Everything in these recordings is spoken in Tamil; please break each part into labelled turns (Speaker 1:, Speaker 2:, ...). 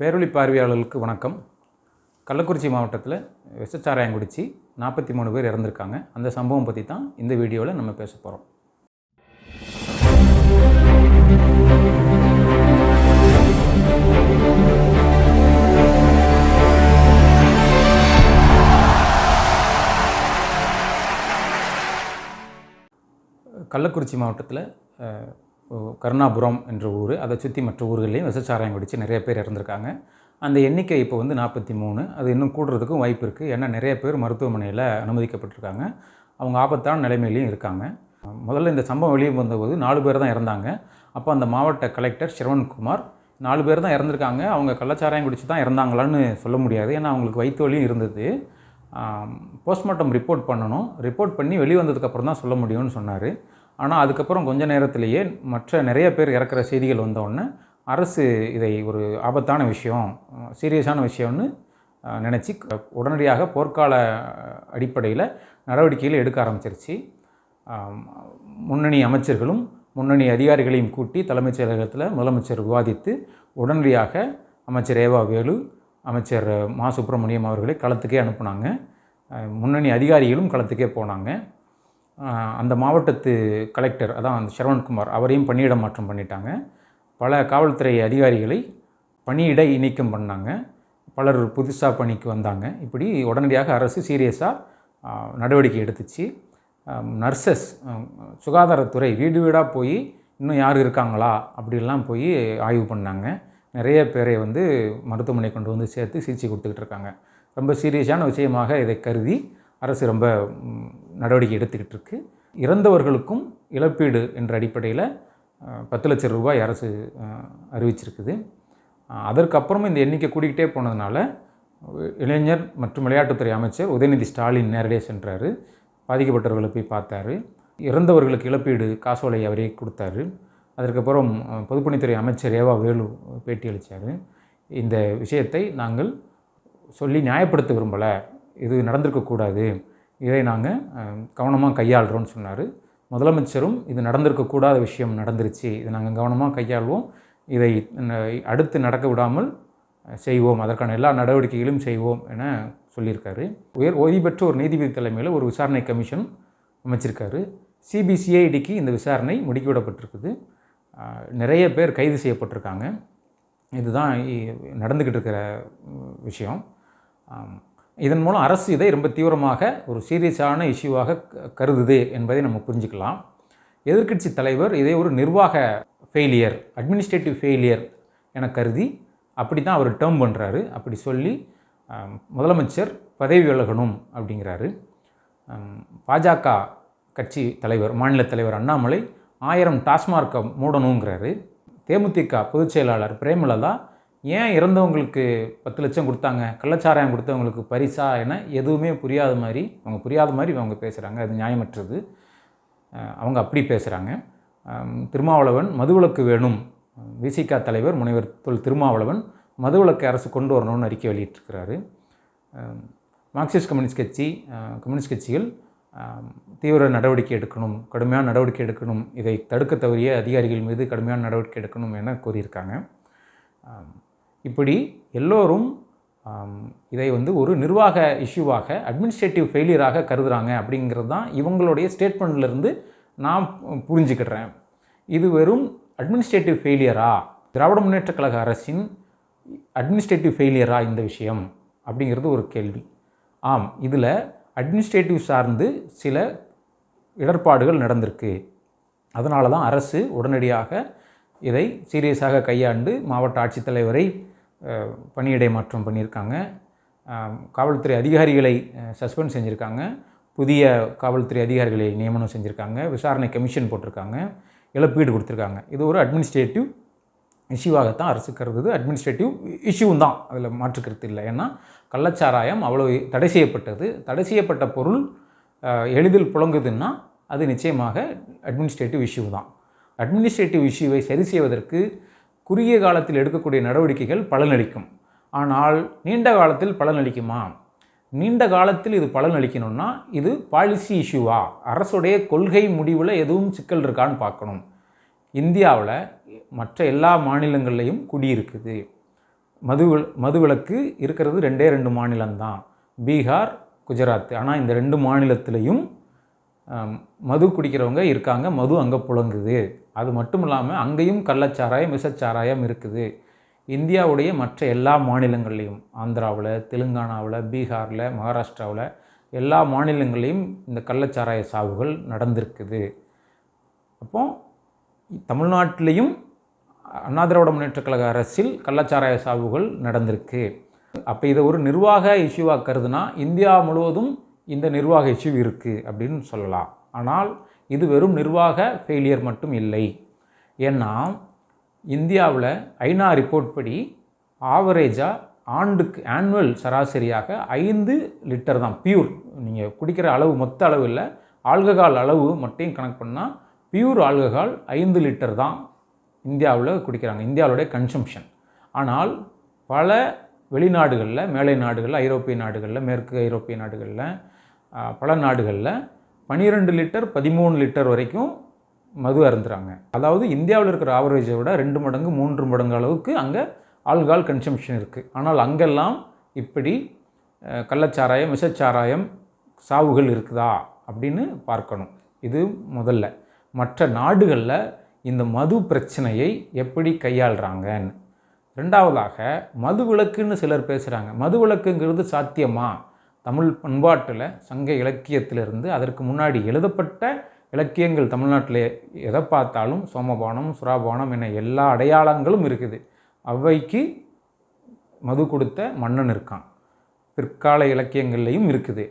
Speaker 1: பேரொழி பார்வையாளர்களுக்கு வணக்கம். கள்ளக்குறிச்சி மாவட்டத்தில் விஷச்சாராயம் நாற்பத்தி மூணு பேர் இறந்துருக்காங்க. அந்த சம்பவம் பற்றி தான் இந்த வீடியோவில் நம்ம பேச போகிறோம் கள்ளக்குறிச்சி மாவட்டத்தில் கருணாபுரம் என்ற ஊர். அதை சுற்றி மற்ற ஊர்கள்லேயும் விசச்சாராயம் குடித்து நிறைய பேர் இறந்துருக்காங்க. அந்த எண்ணிக்கை இப்போ வந்து நாற்பத்தி மூணு அது இன்னும் கூடுறதுக்கும் வாய்ப்பு இருக்குது ஏன்னா நிறைய பேர் மருத்துவமனையில் அனுமதிக்கப்பட்டிருக்காங்க. அவங்க ஆபத்தான நிலைமையிலையும் இருக்காங்க. முதல்ல இந்த சம்பவம் வெளியே வந்தபோது நாலு பேர் தான் இறந்தாங்க. அப்போ அந்த மாவட்ட கலெக்டர் சிரவண்குமார் நாலு பேர் தான் இறந்துருக்காங்க. அவங்க கள்ளச்சாராயம் குடிச்சு தான் இறந்தாங்களான்னு சொல்ல முடியாது. ஏன்னா அவங்களுக்கு வயிற்று வலியும் இருந்தது. போஸ்ட்மார்ட்டம் ரிப்போர்ட் பண்ணணும். ரிப்போர்ட் பண்ணி வெளியே வந்ததுக்கப்புறம் தான் சொல்ல முடியும்னு சொன்னார். ஆனால் அதுக்கப்புறம் கொஞ்ச நேரத்திலேயே மற்ற நிறைய பேர் இறக்குற செய்திகள் வந்தோடனே அரசு இதை ஒரு ஆபத்தான விஷயம் சீரியஸான விஷயம்னு நினச்சி உடனடியாக போர்க்கால அடிப்படையில் நடவடிக்கைகள் எடுக்க ஆரம்பிச்சிருச்சு. முன்னணி அமைச்சர்களும் முன்னணி அதிகாரிகளையும் கூட்டி தலைமைச் செயலகத்தில் முதலமைச்சர் விவாதித்து உடனடியாக அமைச்சர் ஏவா வேலு அமைச்சர் மா சுப்பிரமணியம் அவர்களை களத்துக்கே அனுப்புனாங்க. முன்னணி அதிகாரிகளும் களத்துக்கே போனாங்க. அந்த மாவட்டத்து கலெக்டர் அதான் அந்த சரவண்குமார் அவரையும் பணியிட மாற்றம் பண்ணிட்டாங்க. பல காவல்துறை அதிகாரிகளை பணியிட நீக்கம் பண்ணாங்க. பலர் புதுசாக பணிக்கு வந்தாங்க. இப்படி உடனடியாக அரசு சீரியஸாக நடவடிக்கை எடுத்துச்சு. நர்சஸ் சுகாதாரத்துறை வீடு வீடாக போய் இன்னும் யார் இருக்காங்களா அப்படிலாம் போய் ஆய்வு பண்ணாங்க. நிறைய பேரை வந்து மருத்துவமனை கொண்டு வந்து சேர்த்து சிகிச்சை கொடுத்துக்கிட்டு இருக்காங்க. ரொம்ப சீரியஸான விஷயமாக இதை கருதி அரசு ரொம்ப நடவடிக்கை எடுத்துக்கிட்டு இருக்கு. இறந்தவர்களுக்கும் இழப்பீடு என்ற அடிப்படையில் பத்து லட்சம் ரூபாய் அரசு அறிவிச்சிருக்குது. அதற்கப்புறமும் இந்த எண்ணிக்கை கூடிக்கிட்டே போனதுனால இளைஞர் மற்றும் விளையாட்டுத்துறை அமைச்சர் உதயநிதி ஸ்டாலின் நேரடியாக சென்றார். பாதிக்கப்பட்டவர்களை போய் பார்த்தாரு. இறந்தவர்களுக்கு இழப்பீடு காசோலை அவரே கொடுத்தாரு. அதற்கப்புறம் பொதுப்பணித்துறை அமைச்சர் ஏவா வேலு பேட்டி அளித்தார் இந்த விஷயத்தை நாங்கள் சொல்லி நியாயப்படுத்த விரும்பலை. இது நடந்திருக்கக்கூடாது. இதை நாங்கள் கவனமாக கையாளுறோம்னு சொன்னார். முதலமைச்சரும் இது நடந்திருக்கக்கூடாத விஷயம் நடந்துருச்சு. இதை நாங்கள் கவனமாக கையாள்வோம். இதை அடுத்து நடக்க விடாமல் செய்வோம். அதற்கான எல்லா நடவடிக்கைகளும் செய்வோம் என சொல்லியிருக்காரு. உயர் ஓய்வு பெற்ற ஒரு நீதிபதி தலைமையில் ஒரு விசாரணை கமிஷன் அமைச்சிருக்காரு. சிபிசிஐடிக்கு இந்த விசாரணை முடுக்கிவிடப்பட்டிருக்குது. நிறைய பேர் கைது செய்யப்பட்டிருக்காங்க. இதுதான் நடந்துக்கிட்டு இருக்கிற விஷயம். இதன் மூலம் அரசு இதை ரொம்ப தீவிரமாக ஒரு சீரியஸான இஷ்யூவாக க- கருதுது என்பதை நம்ம புரிஞ்சுக்கலாம். எதிர்க்கட்சி தலைவர் இதை ஒரு நிர்வாக ஃபெயிலியர் அட்மினிஸ்ட்ரேட்டிவ் ஃபெயிலியர் என கருதி அப்படி தான் அவர் டேர்ம் பண்ணுறாரு அப்படி சொல்லி முதலமைச்சர் பதவி விலகணும் அப்படிங்கிறாரு. பாஜக கட்சி தலைவர் மாநில தலைவர் அண்ணாமலை ஆயிரம் டாஸ்மார்க்கை மூடணுங்கிறாரு. தேமுதிக பொதுச் செயலாளர் பிரேமலதா ஏன் இறந்தவங்களுக்கு பத்து லட்சம் கொடுத்தாங்க? கள்ளச்சாராயம் கொடுத்தவங்களுக்கு பரிசா என எதுவுமே புரியாத மாதிரி அவங்க புரியாத மாதிரி அவங்க பேசுகிறாங்க அது நியாயமற்றது. அவங்க அப்படி பேசுகிறாங்க திருமாவளவன் மதுவிலக்கு வேணும். விசிகா தலைவர் முனைவர் தொல் திருமாவளவன் மதுவிலக்கு அரசு கொண்டு வரணும்னு அறிக்கை வெளியிட்டிருக்கிறாரு. மார்க்சிஸ்ட் கம்யூனிஸ்ட் கட்சி கம்யூனிஸ்ட் கட்சிகள் தீவிர நடவடிக்கை எடுக்கணும் கடுமையான நடவடிக்கை எடுக்கணும் இதை தடுக்க தவறிய அதிகாரிகள் மீது கடுமையான நடவடிக்கை எடுக்கணும் என கூறியிருக்காங்க. இப்படி எல்லோரும் இதை வந்து ஒரு நிர்வாக இஷ்யூவாக அட்மினிஸ்ட்ரேட்டிவ் ஃபெயிலியராக கருதுகிறாங்க அப்படிங்கிறது தான் இவங்களுடைய ஸ்டேட்மெண்ட்லேருந்து நான் புரிஞ்சுக்கிடுறேன். இது வெறும் அட்மினிஸ்ட்ரேட்டிவ் ஃபெயிலியரா திராவிட முன்னேற்ற கழக அரசின் அட்மினிஸ்ட்ரேட்டிவ் ஃபெயிலியரா இந்த விஷயம்? அப்படிங்கிறது ஒரு கேள்வி. ஆம் இதில் அட்மினிஸ்ட்ரேட்டிவ் சார்ந்து சில இடர்பாடுகள் நடந்திருக்கு. அதனால தான் அரசு உடனடியாக இதை சீரியஸாக கையாண்டு மாவட்ட ஆட்சித்தலைவரை பணியிடை மாற்றம் பண்ணியிருக்காங்க. காவல்துறை அதிகாரிகளை சஸ்பெண்ட் செஞ்சுருக்காங்க. புதிய காவல்துறை அதிகாரிகளை நியமனம் செஞ்சுருக்காங்க. விசாரணை கமிஷன் போட்டிருக்காங்க. இழப்பீடு கொடுத்துருக்காங்க. இது ஒரு அட்மினிஸ்ட்ரேட்டிவ் இஷ்யூவாகத்தான் அரசு கருதுது. அட்மினிஸ்ட்ரேட்டிவ் இஷ்யூவும் தான். அதில் மாற்றுக்கிறது இல்லை. ஏன்னா கள்ளச்சாராயம் அவ்வளோ தடை செய்யப்பட்டது. தடை செய்யப்பட்ட பொருள் எளிதில் புழங்குதுன்னா அது நிச்சயமாக அட்மினிஸ்ட்ரேட்டிவ் இஷ்யூ தான். அட்மினிஸ்ட்ரேட்டிவ் இஷ்யூவை சரி செய்வதற்கு குறுகிய காலத்தில் எடுக்கக்கூடிய நடவடிக்கைகள் பலனளிக்கும். ஆனால் நீண்ட காலத்தில் பலனளிக்குமா? நீண்ட காலத்தில் இது பலனளிக்கணும்னா இது பாலிசி இஷ்யூவா அரசுடைய கொள்கை முடிவில் எதுவும் சிக்கல் இருக்கான்னு பார்க்கணும். இந்தியாவில் மற்ற எல்லா மாநிலங்கள்லேயும் குடியிருக்குது மது மதுவிலக்கு இருக்கிறது ரெண்டே ரெண்டு மாநிலம்தான். பீகார் குஜராத். ஆனால் இந்த ரெண்டு மாநிலத்திலையும் மது குடிக்கிறவங்க இருக்காங்க மது அங்கே புழங்குது. அது மட்டும் இல்லாமல் அங்கேயும் கள்ளச்சாராயம் விஷச்சாராயம் இருக்குது. இந்தியாவுடைய மற்ற எல்லா மாநிலங்கள்லேயும் ஆந்திராவில் தெலுங்கானாவில் பீகாரில் மகாராஷ்டிராவில் எல்லா மாநிலங்களையும் இந்த கள்ளச்சாராய சாவுகள் நடந்திருக்குது. அப்போ தமிழ்நாட்டிலையும் அண்ணா திராவிட முன்னேற்றக் கழக அரசில் கள்ளச்சாராய சாவுகள் நடந்திருக்கு. அப்போ இதை ஒரு நிர்வாக இஷ்யூவாக கருதுனா இந்தியா முழுவதும் இந்த நிர்வாக இஷ்யூ இருக்குது அப்படின்னு சொல்லலாம். ஆனால் இது வெறும் நிர்வாக ஃபெயிலியர் மட்டும் இல்லை. ஏன்னா இந்தியாவில் ஐநா ரிப்போர்ட் படி ஆவரேஜாக ஆண்டுக்கு ஆனுவல் சராசரியாக ஐந்து லிட்டர் தான். பியூர் நீங்கள் குடிக்கிற அளவு மொத்த அளவு இல்லை. ஆல்கஹால் அளவு மட்டும் கணக்கு பண்ணால் பியூர் ஆல்கஹால் ஐந்து லிட்டர் தான் இந்தியாவில் குடிக்கிறாங்க. இந்தியாவுடைய கன்சம்ஷன் ஆனால் பல வெளிநாடுகளில் மேலை நாடுகளில் ஐரோப்பிய நாடுகளில் மேற்கு ஐரோப்பிய நாடுகளில் பல நாடுகளில் பன்னிரெண்டு லிட்டர் பதிமூணு லிட்டர் வரைக்கும் மது அருந்துறாங்க. அதாவது இந்தியாவில் இருக்கிற ஆவரேஜை விட ரெண்டு மடங்கு மூன்று மடங்கு அளவுக்கு அங்கே ஆல்கால் கன்சம்ஷன் இருக்குது ஆனால் அங்கெல்லாம் இப்படி கள்ளச்சாராயம் விஷச்சாராயம் சாவுகள் இருக்குதா அப்படின்னு பார்க்கணும். இது முதல்ல. மற்ற நாடுகளில் இந்த மது பிரச்சனையை எப்படி கையாளுறாங்கன்னு. ரெண்டாவதாக மது விலக்குன்னு சிலர் பேசுகிறாங்க மது விளக்குங்கிறது சாத்தியமா? தமிழ் பண்பாட்டில் சங்க இலக்கியத்திலிருந்து அதற்கு முன்னாடி எழுதப்பட்ட இலக்கியங்கள் தமிழ்நாட்டில் எதை பார்த்தாலும் சோமபானம் சுறாபானம் என எல்லா அடையாளங்களும் இருக்குது. அவைக்கு மது கொடுத்த மன்னன் இருக்கான். பிற்கால இலக்கியங்கள்லையும் இருக்குது.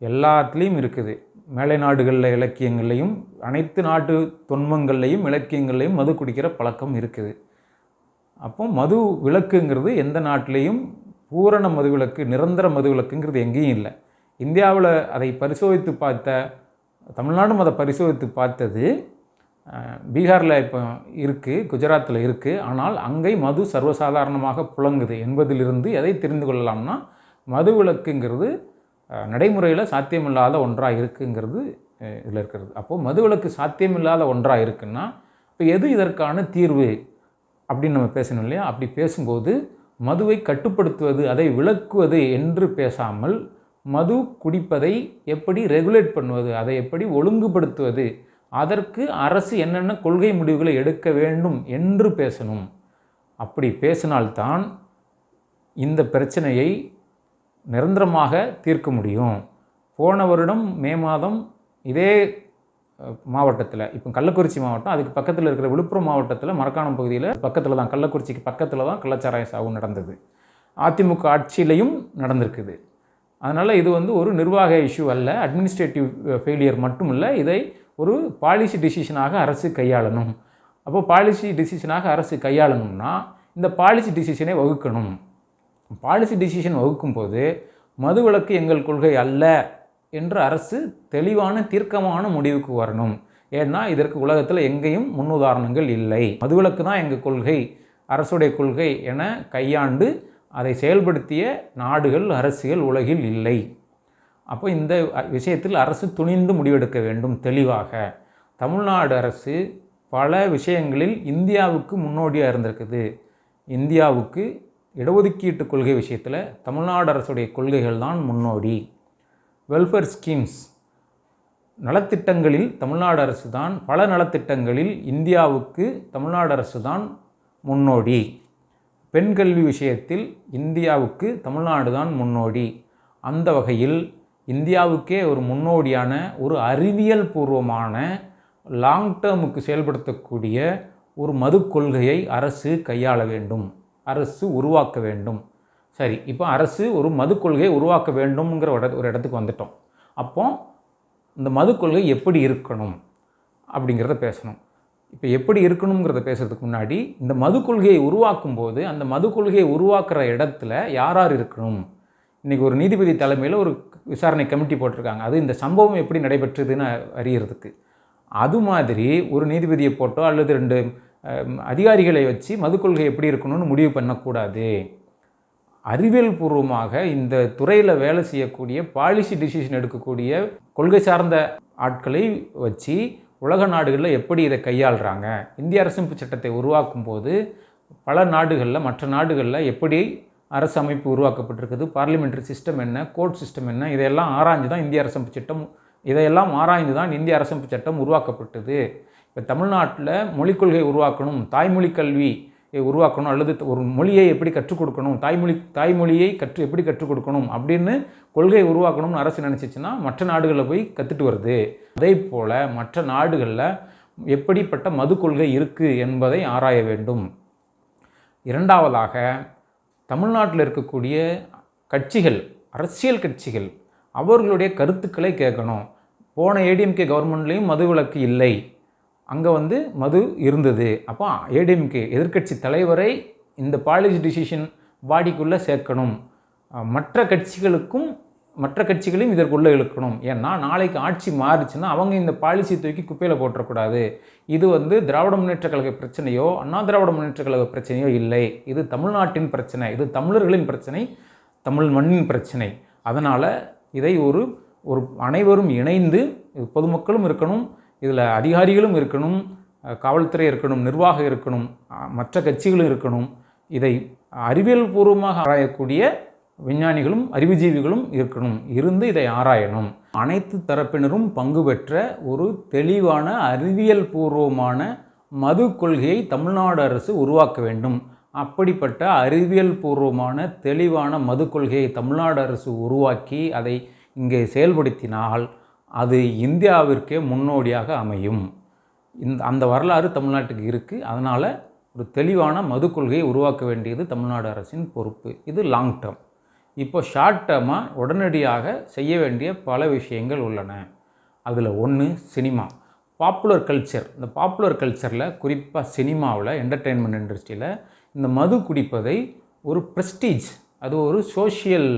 Speaker 1: எல்லாத்துலேயும் இருக்குது. மேலை நாடுகளில் இலக்கியங்கள்லையும் அனைத்து நாட்டு தொன்மங்கள்லையும் இலக்கியங்கள்லையும் மது குடிக்கிற பழக்கம் இருக்குது. அப்போ மது விலக்குங்கிறது எந்த நாட்டிலையும் பூரண மதுவிலக்கு நிரந்தர மதுவிலக்குங்கிறது எங்கேயும் இல்லை. இந்தியாவில் அதை பரிசோதித்து பார்த்த தமிழ்நாடும் அதை பரிசோதித்து பார்த்தது பீகாரில் இப்போ இருக்குது குஜராத்தில் இருக்குது ஆனால் அங்கே மது சர்வசாதாரணமாக புழங்குது என்பதிலிருந்து எதை தெரிந்து கொள்ளலாம்னா மது விளக்குங்கிறது நடைமுறையில் சாத்தியமில்லாத ஒன்றாக இருக்குங்கிறது இதில் இருக்கிறது. அப்போது மது விளக்கு சாத்தியமில்லாத ஒன்றாக இருக்குன்னா இப்போ எது இதற்கான தீர்வு அப்படின்னு நம்ம பேசணும் இல்லையா? அப்படி பேசும்போது மதுவை கட்டுப்படுத்துவது அதை விளக்குவது என்று பேசாமல் மது குடிப்பதை எப்படி ரெகுலேட் பண்ணுவது அதை எப்படி ஒழுங்குபடுத்துவது அதற்கு அரசு என்னென்ன கொள்கை முடிவுகளை எடுக்க வேண்டும் என்று பேசணும். அப்படி பேசினால்தான் இந்த பிரச்சனையை நிரந்தரமாக தீர்க்க முடியும். போன வருடம் மே மாதம் இதே மாவட்டத்தில். இப்போ கள்ளக்குறிச்சி மாவட்டம் அதுக்கு பக்கத்தில் இருக்கிற விழுப்புரம் மாவட்டத்தில் மரக்காணம் பகுதியில் பக்கத்தில் தான் கள்ளக்குறிச்சிக்கு பக்கத்தில் தான் கள்ளச்சாராய சாவு நடந்தது. அதிமுக ஆட்சியிலையும் நடந்திருக்குது. அதனால் இது வந்து ஒரு நிர்வாக இஷ்யூ அல்ல அட்மினிஸ்ட்ரேட்டிவ் ஃபெயிலியர் மட்டும் இல்லை இதை ஒரு பாலிசி டிசிஷனாக அரசு கையாளணும். அப்போ பாலிசி டிசிஷனாக அரசு கையாளணும்னா இந்த பாலிசி டிசிஷனை வகுக்கணும். பாலிசி டிசிஷன் வகுக்கும்போது மதுவிலக்கு எங்கள் கொள்கை அல்ல. என்று அரசு தெளிவான தீர்க்கமான முடிவுக்கு வரணும். ஏன்னா இதற்கு உலகத்தில் எங்கேயும் முன்னுதாரணங்கள் இல்லை. மதுவிலக்கு தான் எங்கள் கொள்கை அரசுடைய கொள்கை என கையாண்டு அதை செயல்படுத்திய நாடுகள் அரசியல் உலகில் இல்லை. அப்போ இந்த விஷயத்தில் அரசு துணிந்து முடிவெடுக்க வேண்டும் தெளிவாக. தமிழ்நாடு அரசு பல விஷயங்களில் இந்தியாவுக்கு முன்னோடியாக இருந்திருக்குது. இந்தியாவுக்கு இடஒதுக்கீட்டு கொள்கை விஷயத்தில் தமிழ்நாடு அரசுடைய கொள்கைகள் தான் முன்னோடி. வெல்ஃபேர் ஸ்கீம்ஸ் நலத்திட்டங்களில் தமிழ்நாடு அரசு தான் பல நலத்திட்டங்களில் இந்தியாவுக்கு தமிழ்நாடு அரசு தான் முன்னோடி. பெண் கல்வி விஷயத்தில் இந்தியாவுக்கு தமிழ்நாடு தான் முன்னோடி. அந்த வகையில் இந்தியாவுக்கே ஒரு முன்னோடியான ஒரு அறிவியல் பூர்வமான லாங் டேர்முக்கு செயல்படுத்தக்கூடிய ஒரு மது கொள்கையை அரசு கையாள வேண்டும். அரசு உருவாக்க வேண்டும். சரி இப்போ அரசு ஒரு மது கொள்கையை உருவாக்க வேண்டும்ங்கிற ஒரு ஒரு இடத்துக்கு வந்துட்டோம். அப்போ இந்த மது கொள்கை எப்படி இருக்கணும் அப்படிங்கிறத பேசணும். இப்போ எப்படி இருக்கணுங்கிறத பேசுறதுக்கு முன்னாடி இந்த மது கொள்கையை உருவாக்கும் போது அந்த மது கொள்கையை உருவாக்குற இடத்துல யார் யார் இருக்கணும்? இன்றைக்கி ஒரு நீதிபதி தலைமையில் ஒரு விசாரணை கமிட்டி போட்டிருக்காங்க. அது இந்த சம்பவம் எப்படி நடைபெற்றதுன்னு அறியறதுக்கு. அது மாதிரி ஒரு நீதிபதியை போட்டோ அல்லது ரெண்டு அதிகாரிகளை வச்சு மது கொள்கை எப்படி இருக்கணும்னு முடிவு பண்ணக்கூடாது. அறிவியல் பூர்வமாக இந்த துறையில் வேலை செய்யக்கூடிய பாலிசி டிசிஷன் எடுக்கக்கூடிய கொள்கை சார்ந்த ஆட்களை வச்சு உலக நாடுகளில் எப்படி இதை கையாளுறாங்க? இந்திய அரசமைப்பு சட்டத்தை உருவாக்கும் போது பல நாடுகளில் மற்ற நாடுகளில் எப்படி அரசு அமைப்பு உருவாக்கப்பட்டிருக்குது? பார்லிமெண்ட்ரி சிஸ்டம் என்ன? கோர்ட் சிஸ்டம் என்ன? இதையெல்லாம் ஆராய்ஞ்சு தான் இந்திய அரசமைப்பு சட்டம் இதையெல்லாம் ஆராய்ந்து தான் இந்திய அரசமைப்பு சட்டம் உருவாக்கப்பட்டது. இப்போ தமிழ்நாட்டில் மொழிக் கொள்கை உருவாக்கணும் தாய்மொழி கல்வி உருவாக்கணும் அல்லது ஒரு மொழியை எப்படி கற்றுக் கொடுக்கணும் தாய்மொழி தாய்மொழியை கற்று எப்படி கற்றுக் கொடுக்கணும் அப்படின்னு கொள்கை உருவாக்கணும்னு அரசு நினச்சிச்சின்னா மற்ற நாடுகளில் போய் கற்றுட்டு வருது. அதே போல் மற்ற நாடுகளில் எப்படிப்பட்ட மது கொள்கை இருக்குது என்பதை ஆராய வேண்டும். இரண்டாவதாக தமிழ்நாட்டில் இருக்கக்கூடிய கட்சிகள் அரசியல் கட்சிகள் அவர்களுடைய கருத்துக்களை கேட்கணும். போன ஏடிஎம்கே கவர்மெண்ட்லேயும் மது விலக்கு இல்லை. அங்கே வந்து மது இருந்தது. அப்போ ஏடிஎம்கே எதிர்க்கட்சி தலைவரை இந்த பாலிசி டிசிஷன் பாடிக்குள்ளே சேர்க்கணும். மற்ற கட்சிகளுக்கும் மற்ற கட்சிகளையும் இதற்குள்ளே இழுக்கணும். ஏன்னா நாளைக்கு ஆட்சி மாறுச்சுன்னா அவங்க இந்த பாலிசி தூக்கி குப்பையில் போட்டுறக்கூடாது. இது வந்து திராவிட முன்னேற்ற கழக பிரச்சனையோ அண்ணா திராவிட முன்னேற்ற கழக பிரச்சனையோ இல்லை. இது தமிழ்நாட்டின் பிரச்சனை. இது தமிழர்களின் பிரச்சனை தமிழ் மண்ணின் பிரச்சனை. அதனால் இதை ஒரு ஒரு அனைவரும் இணைந்து பொதுமக்களும் இருக்கணும். இதில் அதிகாரிகளும் இருக்கணும் காவல்துறை இருக்கணும் நிர்வாகம் இருக்கணும் மற்ற கட்சிகளும் இருக்கணும். இதை அறிவியல் பூர்வமாக ஆராயக்கூடிய விஞ்ஞானிகளும் அறிவுஜீவிகளும் இருக்கணும். இருந்து இதை ஆராயணும். அனைத்து தரப்பினரும் பங்கு பெற்ற ஒரு தெளிவான அறிவியல் பூர்வமான மது கொள்கையை தமிழ்நாடு அரசு உருவாக்க வேண்டும். அப்படிப்பட்ட அறிவியல் பூர்வமான தெளிவான மது கொள்கையை தமிழ்நாடு அரசு உருவாக்கி அதை இங்கே செயல்படுத்தினால் அது இந்தியாவிற்கே முன்னோடியாக அமையும். இந்த அந்த வரலாறு தமிழ்நாட்டுக்கு இருக்குது அதனால் ஒரு தெளிவான மது கொள்கையை உருவாக்க வேண்டியது தமிழ்நாடு அரசின் பொறுப்பு. இது லாங் டேர்ம் இப்போ ஷார்ட் டேர்மாக உடனடியாக செய்ய வேண்டிய பல விஷயங்கள் உள்ளன. அதில் ஒன்று சினிமா. பாப்புலர் கல்ச்சர் இந்த பாப்புலர் கல்ச்சரில் குறிப்பாக சினிமாவில் என்டர்டெயின்மெண்ட் இண்டஸ்ட்ரியில் இந்த மது குடிப்பதை ஒரு ப்ரெஸ்டீஜ் அது ஒரு சோஷியல்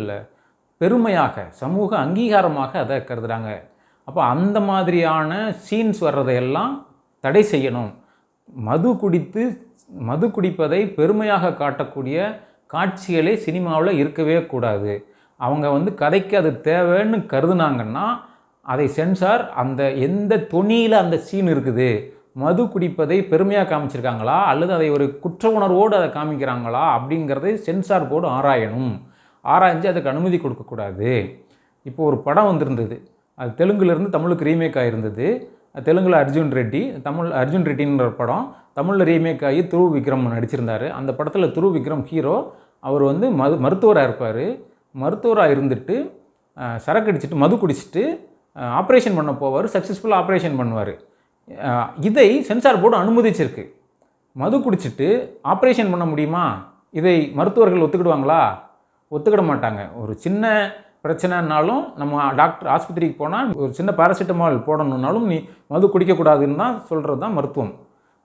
Speaker 1: பெருமையாக சமூக அங்கீகாரமாக அதை கருதுகிறாங்க அப்போ அந்த மாதிரியான சீன்ஸ் வர்றதையெல்லாம் தடை செய்யணும். மது குடித்து மது குடிப்பதை பெருமையாக காட்டக்கூடிய காட்சிகளே சினிமாவில் இருக்கவே கூடாது. அவங்க வந்து கதைக்கு அது தேவைன்னு கருதுனாங்கன்னா அதை சென்சார் அந்த எந்த தொனியில் அந்த சீன் இருக்குது மது குடிப்பதை பெருமையாக காமிச்சிருக்காங்களா அல்லது அதை ஒரு குற்ற உணர்வோடு அதை காமிக்கிறாங்களா அப்படிங்கிறதை சென்சார் போர்டு ஆராயணும். ஆராய்ஞ்சு அதுக்கு அனுமதி கொடுக்கக்கூடாது. இப்போ ஒரு படம் வந்திருந்தது. அது தெலுங்குலேருந்து தமிழுக்கு ரீமேக் ஆகிருந்தது தெலுங்கில் அர்ஜுன் ரெட்டி தமிழ் அர்ஜுன் ரெட்டின்ற படம். தமிழில் ரீமேக் ஆகி துருவ் விக்ரம் நடிச்சிருந்தார். அந்த படத்தில் துருவ் விக்ரம் ஹீரோ அவர் வந்து மது மருத்துவராக இருப்பார். மருத்துவராக இருந்துட்டு சரக்கு அடிச்சிட்டு மது குடிச்சிட்டு ஆப்ரேஷன் பண்ண போவார். சக்ஸஸ்ஃபுல்லாக ஆப்ரேஷன் பண்ணுவார். இதை சென்சார் போர்டு அனுமதிச்சிருக்கு. மது குடிச்சிட்டு ஆப்ரேஷன் பண்ண முடியுமா? இதை மருத்துவர்கள் ஒத்துக்கிடுவாங்களா? ஒத்துக்கிட மாட்டாங்க. ஒரு சின்ன பிரச்சனைனாலும் நம்ம டாக்டர் ஆஸ்பத்திரிக்கு போனால் ஒரு சின்ன பாராசிட்டமால் போடணுன்னாலும் நீ மது குடிக்கக்கூடாதுன்னு தான் சொல்கிறது தான் மருத்துவம்.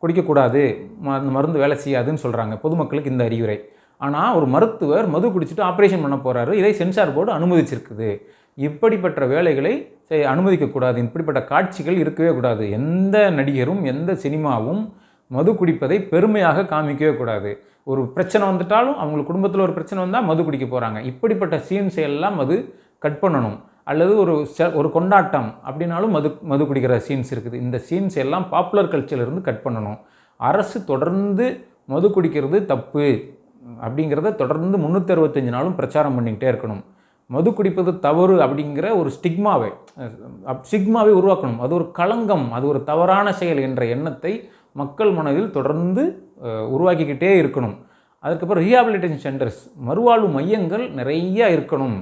Speaker 1: குடிக்கக்கூடாது. அந்த மருந்து வேலை செய்யாதுன்னு சொல்கிறாங்க பொதுமக்களுக்கு இந்த அறிவுரை. ஆனால் ஒரு மருத்துவர் மது குடிச்சிட்டு ஆப்ரேஷன் பண்ண போகிறாரு இதை சென்சார் போர்டு அனுமதிச்சிருக்குது. இப்படிப்பட்ட வேலைகளை செய்- அனுமதிக்கக்கூடாது. இப்படிப்பட்ட காட்சிகள் இருக்கவே கூடாது. எந்த நடிகரும் எந்த சினிமாவும் மது குடிப்பதை பெருமையாக காமிக்கவே கூடாது. ஒரு பிரச்சனை வந்துட்டாலும் அவங்க குடும்பத்தில் ஒரு பிரச்சனை வந்தால் மது குடிக்க போகிறாங்க இப்படிப்பட்ட சீன்ஸ் எல்லாம் மது கட் பண்ணணும். அல்லது ஒரு ச ஒரு கொண்டாட்டம் அப்படின்னாலும் மது மது குடிக்கிற சீன்ஸ் இருக்குது. இந்த சீன்ஸ் எல்லாம் பாப்புலர் கல்ச்சர்லேருந்து கட் பண்ணணும். அரசு தொடர்ந்து மது குடிக்கிறது தப்பு. அப்படிங்கிறத தொடர்ந்து முந்நூற்றி நாளும் பிரச்சாரம் பண்ணிக்கிட்டே இருக்கணும். மது குடிப்பது தவறு அப்படிங்கிற ஒரு ஸ்டிக்மாவை ஸ்டிக்மாவை உருவாக்கணும். அது ஒரு களங்கம் அது ஒரு தவறான செயல் என்ற எண்ணத்தை மக்கள் மனதில் தொடர்ந்து உருவாக்கிக்கிட்டே இருக்கணும். அதுக்கப்புறம் ரீஹாபிலிட்டேஷன் சென்டர்ஸ் மறுவாழ்வு மையங்கள் நிறையா இருக்கணும்.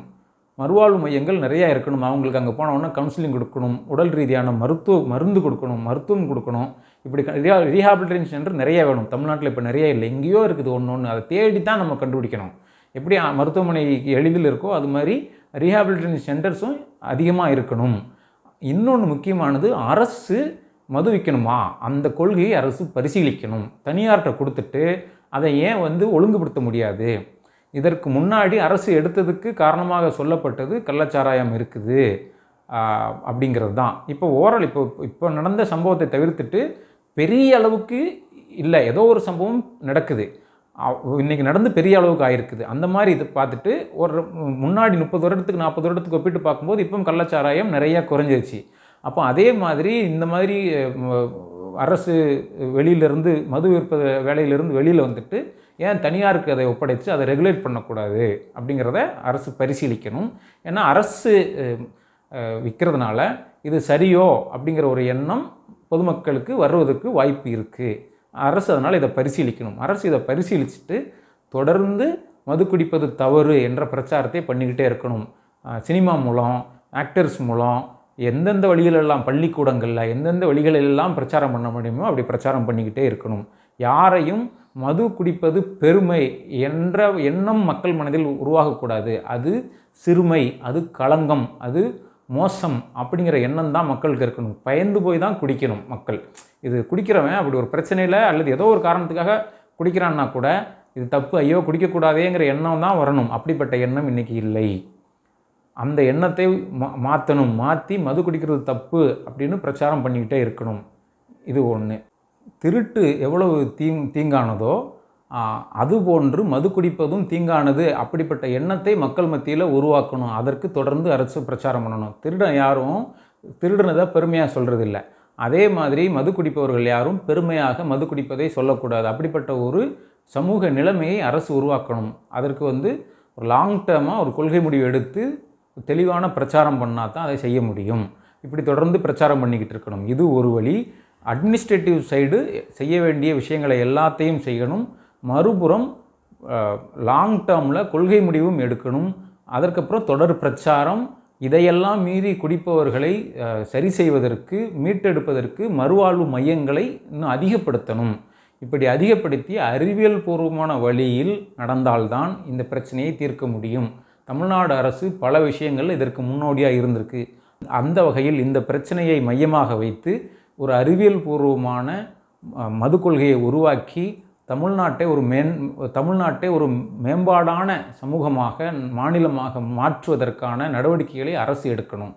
Speaker 1: மறுவாழ்வு மையங்கள் நிறையா இருக்கணும். அவங்களுக்கு அங்கே போனவொன்னே கவுன்சிலிங் கொடுக்கணும். உடல் ரீதியான மருத்துவ மருந்து கொடுக்கணும் மருத்துவம் கொடுக்கணும். இப்படி ரீஹாபிலிட்டேஷன் சென்டர் நிறைய வேணும். தமிழ்நாட்டில் இப்போ நிறைய இல்லை. எங்கேயோ இருக்குது ஒன்று ஒன்று அதை தேடி தான் நம்ம கண்டுபிடிக்கணும். எப்படி மருத்துவமனைக்கு எளிதில் இருக்கோ அது மாதிரி ரீஹாபிலிட்டேஷன் சென்டர்ஸும் அதிகமாக இருக்கணும். இன்னொன்று முக்கியமானது அரசு மது விற்கணுமா அந்த கொள்கையை அரசு பரிசீலிக்கணும். தனியார்கிட்ட கொடுத்துட்டு அதை ஏன் வந்து ஒழுங்குபடுத்த முடியாது? இதற்கு முன்னாடி அரசு எடுத்ததுக்கு காரணமாக சொல்லப்பட்டது கள்ளச்சாராயம் இருக்குது அப்படிங்கிறது தான். இப்போ ஓரல் இப்போ இப்போ நடந்த சம்பவத்தை தவிர்த்துட்டு பெரிய அளவுக்கு இல்லை. ஏதோ ஒரு சம்பவம் நடக்குது. இன்றைக்கி நடந்து பெரிய அளவுக்கு ஆயிருக்குது. அந்த மாதிரி இது பார்த்துட்டு ஒரு முன்னாடி முப்பது வருடத்துக்கு நாற்பது வருடத்துக்கு ஒப்பிட்டு பார்க்கும்போது இப்போ கள்ளச்சாராயம் நிறையா குறைஞ்சிருச்சு. அப்போ அதே மாதிரி இந்த மாதிரி அரசு வெளியிலிருந்து மது விற்ப வேலையிலிருந்து வெளியில் வந்துட்டு ஏன் தனியாருக்கு அதை ஒப்படைத்து அதை ரெகுலேட் பண்ணக்கூடாது அப்படிங்கிறத அரசு பரிசீலிக்கணும். ஏன்னா அரசு விற்கிறதுனால இது சரியோ அப்படிங்கிற ஒரு எண்ணம் பொதுமக்களுக்கு வருவதற்கு வாய்ப்பு இருக்குது அரசு அதனால் இதை பரிசீலிக்கணும். அரசு இதை பரிசீலிச்சுட்டு தொடர்ந்து மது குடிப்பது தவறு என்ற பிரச்சாரத்தை பண்ணிக்கிட்டே இருக்கணும். சினிமா மூலம் ஆக்டர்ஸ் மூலம் எந்தெந்த வழிகளெல்லாம் பள்ளிக்கூடங்களில் எந்தெந்த வழிகளெல்லாம் பிரச்சாரம் பண்ண முடியுமோ அப்படி பிரச்சாரம் பண்ணிக்கிட்டே இருக்கணும். யாரையும் மது குடிப்பது பெருமை என்ற எண்ணம் மக்கள் மனதில் உருவாகக்கூடாது. அது சிறுமை அது களங்கம் அது மோசம் அப்படிங்கிற எண்ணம் தான் மக்களுக்கு இருக்கணும். பயந்து போய் தான் குடிக்கணும் மக்கள். இது குடிக்கிறவன் அப்படி ஒரு பிரச்சனையில் அல்லது ஏதோ ஒரு காரணத்துக்காக குடிக்கிறான்னா கூட இது தப்பு ஐயோ குடிக்கக்கூடாதேங்கிற எண்ணம் தான் வரணும். அப்படிப்பட்ட எண்ணம் இன்னைக்கு இல்லை. அந்த எண்ணத்தை மா மாற்றணும் மாற்றி மது குடிக்கிறது தப்பு அப்படின்னு பிரச்சாரம் பண்ணிக்கிட்டே இருக்கணும். இது ஒன்று திருட்டு எவ்வளவு தீ தீங்கானதோ அதுபோன்று மது குடிப்பதும் தீங்கானது. அப்படிப்பட்ட எண்ணத்தை மக்கள் மத்தியில் உருவாக்கணும். அதற்கு தொடர்ந்து அரசு பிரச்சாரம் பண்ணணும். திருடன் யாரும் திருடனதை பெருமையாக சொல்கிறதில்ல அதே மாதிரி மது குடிப்பவர்கள் யாரும் பெருமையாக மது குடிப்பதை சொல்லக்கூடாது. அப்படிப்பட்ட ஒரு சமூக நிலைமையை அரசு உருவாக்கணும். அதற்கு வந்து ஒரு லாங் டேர்மாக ஒரு கொள்கை முடிவு எடுத்து தெளிவான பிரச்சாரம் பண்ணால் தான் அதை செய்ய முடியும். இப்படி தொடர்ந்து பிரச்சாரம் பண்ணிக்கிட்டு இருக்கணும். இது ஒரு வழி. அட்மினிஸ்ட்ரேட்டிவ் சைடு செய்ய வேண்டிய விஷயங்களை எல்லாத்தையும் செய்யணும். மறுபுறம் லாங் டேர்மில் கொள்கை முடிவும் எடுக்கணும். அதற்கப்புறம் தொடர் பிரச்சாரம். இதையெல்லாம் மீறி குடிப்பவர்களை சரி செய்வதற்கு மீட்டெடுப்பதற்கு மறுவாழ்வு மையங்களை இன்னும் அதிகப்படுத்தணும். இப்படி அதிகப்படுத்தி அறிவியல் பூர்வமான வழியில் நடந்தால்தான் இந்த பிரச்சனையை தீர்க்க முடியும். தமிழ்நாடு அரசு பல விஷயங்கள் இதற்கு முன்னோடியாக இருந்திருக்கு. அந்த வகையில் இந்த பிரச்சனையை மையமாக வைத்து ஒரு அறிவியல் பூர்வமான மது கொள்கையை உருவாக்கி தமிழ்நாட்டை ஒரு மேன் தமிழ்நாட்டை ஒரு மேம்பாடான சமூகமாக மாநிலமாக மாற்றுவதற்கான நடவடிக்கைகளை அரசு எடுக்கணும்.